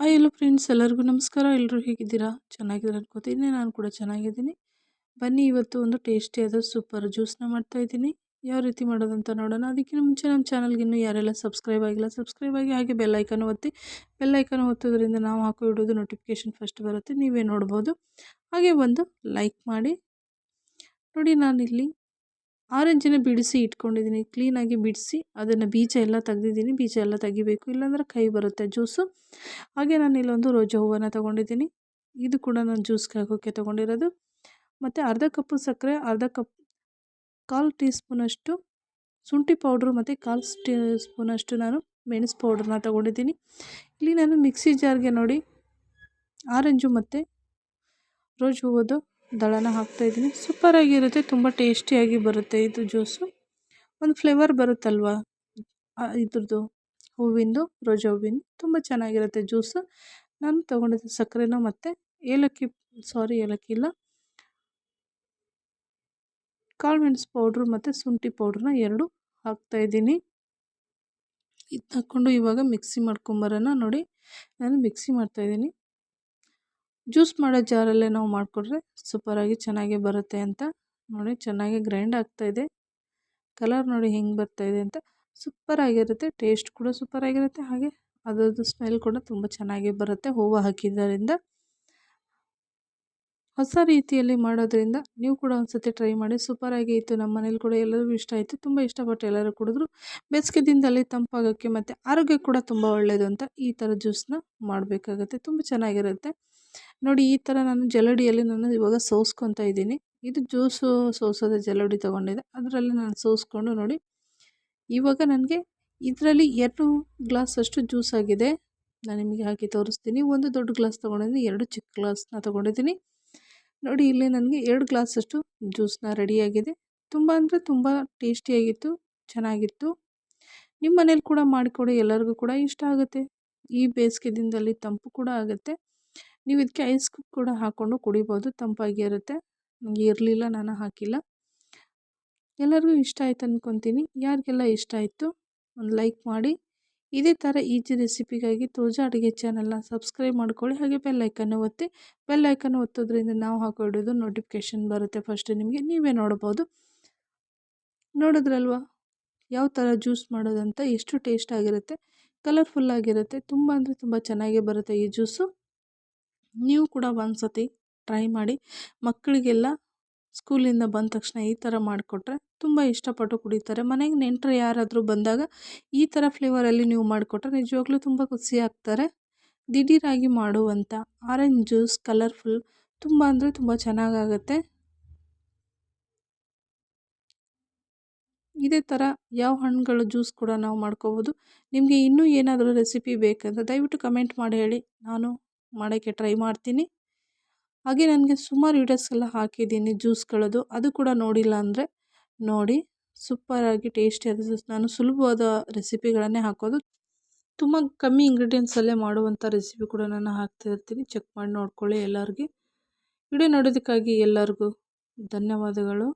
Hi, ಎಲ್ಲೋ friends ಎಲ್ಲರಿಗೂ ನಮಸ್ಕಾರ. ಎಲ್ಲರೂ ಹೇಗಿದ್ದೀರಾ? ಚೆನ್ನಾಗಿದ್ದೀರ ಅನ್ಕೋತೀನಿ. ನಾನು ಕೂಡ ಚೆನ್ನಾಗಿದ್ದೀನಿ. ಬನ್ನಿ, ಇವತ್ತು ಒಂದು ಟೇಸ್ಟಿಯಾದ ಸೂಪರ್ ಜ್ಯೂಸ್ನ ಮಾಡ್ತಾ ಇದ್ದೀನಿ. ಯಾವ ರೀತಿ ಮಾಡೋದಂತ ನೋಡೋಣ. ಅದಕ್ಕಿಂತ ಮುಂಚೆ ನಮ್ಮ ಚಾನಲ್ಗೆ ಇನ್ನೂ ಯಾರೆಲ್ಲ ಸಬ್ಸ್ಕ್ರೈಬ್ ಆಗಿಲ್ಲ ಸಬ್ಸ್ಕ್ರೈಬ್ ಆಗಿ ಹಾಗೆ ಬೆಲ್ಲೈಕನ್ ಒತ್ತಿ. ಬೆಲ್ಲೈಕನ್ ಒತ್ತೋದ್ರಿಂದ ನಾವು ಹಾಕೋ ಇಡೋದು ನೋಟಿಫಿಕೇಶನ್ ಫಸ್ಟ್ ಬರುತ್ತೆ. ನೀವೇ ನೋಡ್ಬೋದು. ಹಾಗೆ ಒಂದು ಲೈಕ್ ಮಾಡಿ. ನೋಡಿ, ನಾನಿಲ್ಲಿ ಆರೆಂಜಿನ ಬಿಡಿಸಿ ಇಟ್ಕೊಂಡಿದ್ದೀನಿ. ಕ್ಲೀನಾಗಿ ಬಿಡಿಸಿ ಅದನ್ನು ಬೀಜ ಎಲ್ಲ ತೆಗ್ದಿದ್ದೀನಿ. ಬೀಜ ಎಲ್ಲ ತೆಗಿಬೇಕು. ಇಲ್ಲಾಂದ್ರೆ ಕೈ ಬರುತ್ತೆ ಜ್ಯೂಸು. ಹಾಗೆ ನಾನು ಇಲ್ಲೊಂದು ರೋಜ ಹೂವನ್ನು ತೊಗೊಂಡಿದ್ದೀನಿ. ಇದು ಕೂಡ ನಾನು ಜ್ಯೂಸ್ಗೆ ಹಾಕೋಕ್ಕೆ ತೊಗೊಂಡಿರೋದು. ಮತ್ತು ಅರ್ಧ ಕಪ್ಪು ಸಕ್ಕರೆ, ಅರ್ಧ ಕಪ್ ಕಾಲು ಟೀ ಸ್ಪೂನಷ್ಟು ಶುಂಠಿ ಪೌಡ್ರು ಮತ್ತು ಕಾಲು ಟೀ ಸ್ಪೂನಷ್ಟು ನಾನು ಮೆಣಸು ಪೌಡ್ರನ್ನ ತೊಗೊಂಡಿದ್ದೀನಿ. ಇಲ್ಲಿ ನಾನು ಮಿಕ್ಸಿ ಜಾರ್ಗೆ ನೋಡಿ ಆರೆಂಜು ಮತ್ತು ರೋಜ್ ಹೂವದ್ದು ದಳನ ಹಾಕ್ತಾಯಿದ್ದೀನಿ ಸೂಪರಾಗಿರುತ್ತೆ ತುಂಬ ಟೇಸ್ಟಿಯಾಗಿ ಬರುತ್ತೆ ಇದು ಜ್ಯೂಸು ಒಂದು ಫ್ಲೇವರ್ ಬರುತ್ತಲ್ವ? ಇದ್ರದ್ದು ಹೂವಿಂದು, ರೋಜಾ ಹೂವಿಂದು, ತುಂಬ ಚೆನ್ನಾಗಿರುತ್ತೆ ಜ್ಯೂಸು ನಾನು ತೊಗೊಂಡಿದ್ದು ಸಕ್ಕರೆನ ಮತ್ತು ಏಲಕ್ಕಿ ಸಾರಿ ಏಲಕ್ಕಿ ಇಲ್ಲ. ಕಾಳು ಮೆಣಸು ಪೌಡ್ರು ಮತ್ತು ಶುಂಠಿ ಪೌಡ್ರನ್ನ ಎರಡು ಹಾಕ್ತಾಯಿದ್ದೀನಿ ಇದು ಹಾಕ್ಕೊಂಡು ಇವಾಗ ಮಿಕ್ಸಿ ಮಾಡ್ಕೊಂಬರೋಣ ನೋಡಿ. ನಾನು ಮಿಕ್ಸಿ ಮಾಡ್ತಾಯಿದ್ದೀನಿ ಜ್ಯೂಸ್ ಮಾಡೋ ಜಾರಲ್ಲೇ ನಾವು ಮಾಡಿಕೊಟ್ರೆ ಸೂಪರಾಗಿ ಚೆನ್ನಾಗಿ ಬರುತ್ತೆ ಅಂತ ನೋಡಿ ಚೆನ್ನಾಗಿ ಗ್ರೈಂಡ್ ಆಗ್ತಾಯಿದೆ ಕಲರ್ ನೋಡಿ ಹೆಂಗೆ ಬರ್ತಾಯಿದೆ ಅಂತ ಸೂಪರಾಗಿರುತ್ತೆ, ಟೇಸ್ಟ್ ಕೂಡ ಸೂಪರಾಗಿರುತ್ತೆ, ಹಾಗೆ ಅದರದ್ದು ಸ್ಮೆಲ್ ಕೂಡ ತುಂಬ ಚೆನ್ನಾಗಿ ಬರುತ್ತೆ ಹೂವು ಹಾಕಿದ್ದರಿಂದ. ಹೊಸ ರೀತಿಯಲ್ಲಿ ಮಾಡೋದ್ರಿಂದ ನೀವು ಕೂಡ ಒಂದ್ಸತಿ ಟ್ರೈ ಮಾಡಿ, ಸೂಪರಾಗಿ ಇತ್ತು ನಮ್ಮ ಮನೇಲಿ ಕೂಡ ಎಲ್ಲರಿಗೂ ಇಷ್ಟ ಆಯಿತು, ತುಂಬ ಇಷ್ಟಪಟ್ಟು ಎಲ್ಲರೂ ಕುಡಿದ್ರು. ಬೇಸಿಗೆ ದಿನದಲ್ಲಿ ತಂಪಾಗೋಕ್ಕೆ ಮತ್ತು ಆರೋಗ್ಯ ಕೂಡ ತುಂಬ ಒಳ್ಳೆಯದು ಅಂತ ಈ ಥರ ಜ್ಯೂಸನ್ನ ಮಾಡಬೇಕಾಗತ್ತೆ, ತುಂಬ ಚೆನ್ನಾಗಿರುತ್ತೆ. ನೋಡಿ ಈ ಥರ ನಾನು ಜಲಡಿಯಲ್ಲಿ ನಾನು ಇವಾಗ ಸೋಸ್ಕೊತಾ ಇದ್ದೀನಿ. ಇದು ಜ್ಯೂಸು ಸೋಸೋದ ಜಲಡಿ ತೊಗೊಂಡಿದ್ದೆ ಅದರಲ್ಲಿ ನಾನು ಸೋಸ್ಕೊಂಡು ನೋಡಿ. ಇವಾಗ ನನಗೆ ಇದರಲ್ಲಿ ಎರಡು ಗ್ಲಾಸಷ್ಟು ಜ್ಯೂಸ್ ಆಗಿದೆ. ನಾನು ನಿಮಗೆ ಹಾಕಿ ತೋರಿಸ್ತೀನಿ. ಒಂದು ದೊಡ್ಡ ಗ್ಲಾಸ್ ತೊಗೊಂಡಿದ್ದೀನಿ, ಎರಡು ಚಿಕ್ಕ ಗ್ಲಾಸ್ನ ತೊಗೊಂಡಿದ್ದೀನಿ. ನೋಡಿ ಇಲ್ಲಿ ನನಗೆ ಎರಡು ಗ್ಲಾಸಷ್ಟು ಜ್ಯೂಸ್ನ ರೆಡಿಯಾಗಿದೆ ತುಂಬ ಅಂದರೆ ತುಂಬ ಟೇಸ್ಟಿಯಾಗಿತ್ತು ಚೆನ್ನಾಗಿತ್ತು. ನಿಮ್ಮ ಮನೇಲಿ ಕೂಡ ಮಾಡಿಕೊಡಿ, ಎಲ್ಲರಿಗೂ ಕೂಡ ಇಷ್ಟ ಆಗುತ್ತೆ. ಈ ಬೇಸಿಗೆ ದಿನದಲ್ಲಿ ತಂಪು ಕೂಡ ಆಗುತ್ತೆ. ನೀವು ಇದಕ್ಕೆ ಐಸ್ ಕೂಡ ಹಾಕ್ಕೊಂಡು ಕುಡಿಬೋದು ತಂಪಾಗಿರುತ್ತೆ ನನಗೆ ಇರಲಿಲ್ಲ, ನಾನು ಹಾಕಿಲ್ಲ. ಎಲ್ಲರಿಗೂ ಇಷ್ಟ ಆಯ್ತು ಅಂದ್ಕೊತೀನಿ ಯಾರಿಗೆಲ್ಲ ಇಷ್ಟ ಆಯಿತು ಒಂದು ಲೈಕ್ ಮಾಡಿ. ಇದೇ ಥರ ಈಜಿ ರೆಸಿಪಿಗಾಗಿ ತೋಜಾ ಅಡುಗೆ ಚಾನಲ್ನ ಸಬ್ಸ್ಕ್ರೈಬ್ ಮಾಡ್ಕೊಳ್ಳಿ. ಹಾಗೆ ಬೆಲ್ಲೈಕನ್ನು ಒತ್ತಿ. ಬೆಲ್ಲೈಕನ್ನು ಒತ್ತೋದ್ರಿಂದ ನಾವು ಹಾಕೊಂಡಿದ್ದು ನೋಟಿಫಿಕೇಷನ್ ಬರುತ್ತೆ ಫಸ್ಟ್ ನಿಮಗೆ. ನೀವೇ ನೋಡ್ಬೋದು. ನೋಡಿದ್ರಲ್ವ? ಯಾವ ಥರ ಜ್ಯೂಸ್ ಮಾಡೋದಂತ ಎಷ್ಟು ಟೇಸ್ಟ್ ಆಗಿರುತ್ತೆ. ಕಲರ್ಫುಲ್ಲಾಗಿರುತ್ತೆ ತುಂಬ ಅಂದರೆ ತುಂಬ ಚೆನ್ನಾಗೇ ಬರುತ್ತೆ ಈ ಜ್ಯೂಸು ನೀವು ಕೂಡ ಒಂದು ಸತಿ ಟ್ರೈ ಮಾಡಿ. ಮಕ್ಕಳಿಗೆಲ್ಲ ಸ್ಕೂಲಿಂದ ಬಂದ ತಕ್ಷಣ ಈ ಥರ ಮಾಡಿಕೊಟ್ರೆ ತುಂಬ ಇಷ್ಟಪಟ್ಟು ಕುಡಿತಾರೆ. ಮನೆಗೆ ನೆಂಟರು ಯಾರಾದರೂ ಬಂದಾಗ ಈ ಥರ ಫ್ಲೇವರಲ್ಲಿ ನೀವು ಮಾಡಿಕೊಟ್ರೆ ನಿಜವಾಗ್ಲೂ ತುಂಬ ಖುಷಿ ಆಗ್ತಾರೆ ದಿಢೀರಾಗಿ ಮಾಡುವಂಥ ಆರೆಂಜ್ ಜ್ಯೂಸ್ ಕಲರ್ಫುಲ್ ತುಂಬ ಅಂದರೆ ತುಂಬ ಚೆನ್ನಾಗಾಗತ್ತೆ. ಇದೇ ಥರ ಯಾವ ಹಣ್ಣುಗಳು ಜ್ಯೂಸ್ ಕೂಡ ನಾವು ಮಾಡ್ಕೋಬೋದು. ನಿಮಗೆ ಇನ್ನೂ ಏನಾದರೂ ರೆಸಿಪಿ ಬೇಕಂದರೆ ದಯವಿಟ್ಟು ಕಮೆಂಟ್ ಮಾಡಿ ಹೇಳಿ. ನಾನು ಮಾಡೋಕ್ಕೆ ಟ್ರೈ ಮಾಡ್ತೀನಿ. ಹಾಗೆ ನನಗೆ ಸುಮಾರು ವೀಡಿಯೋಸ್ಗೆಲ್ಲ ಹಾಕಿದ್ದೀನಿ ಜ್ಯೂಸ್ಗಳದ್ದು ಅದು ಕೂಡ ನೋಡಿಲ್ಲ ಅಂದರೆ ನೋಡಿ ಸೂಪರಾಗಿ ಟೇಸ್ಟಿಯಾದ ನಾನು ಸುಲಭವಾದ ರೆಸಿಪಿಗಳನ್ನೇ ಹಾಕೋದು. ತುಂಬ ಕಮ್ಮಿ ಇಂಗ್ರೀಡಿಯೆಂಟ್ಸಲ್ಲೇ ಮಾಡುವಂಥ ರೆಸಿಪಿ ಕೂಡ ನಾನು ಹಾಕ್ತಾಯಿರ್ತೀನಿ ಚೆಕ್ ಮಾಡಿ ನೋಡ್ಕೊಳ್ಳಿ ಎಲ್ಲರಿಗೆ. ವಿಡಿಯೋ ನೋಡೋದಕ್ಕಾಗಿ ಎಲ್ಲರಿಗೂ ಧನ್ಯವಾದಗಳು.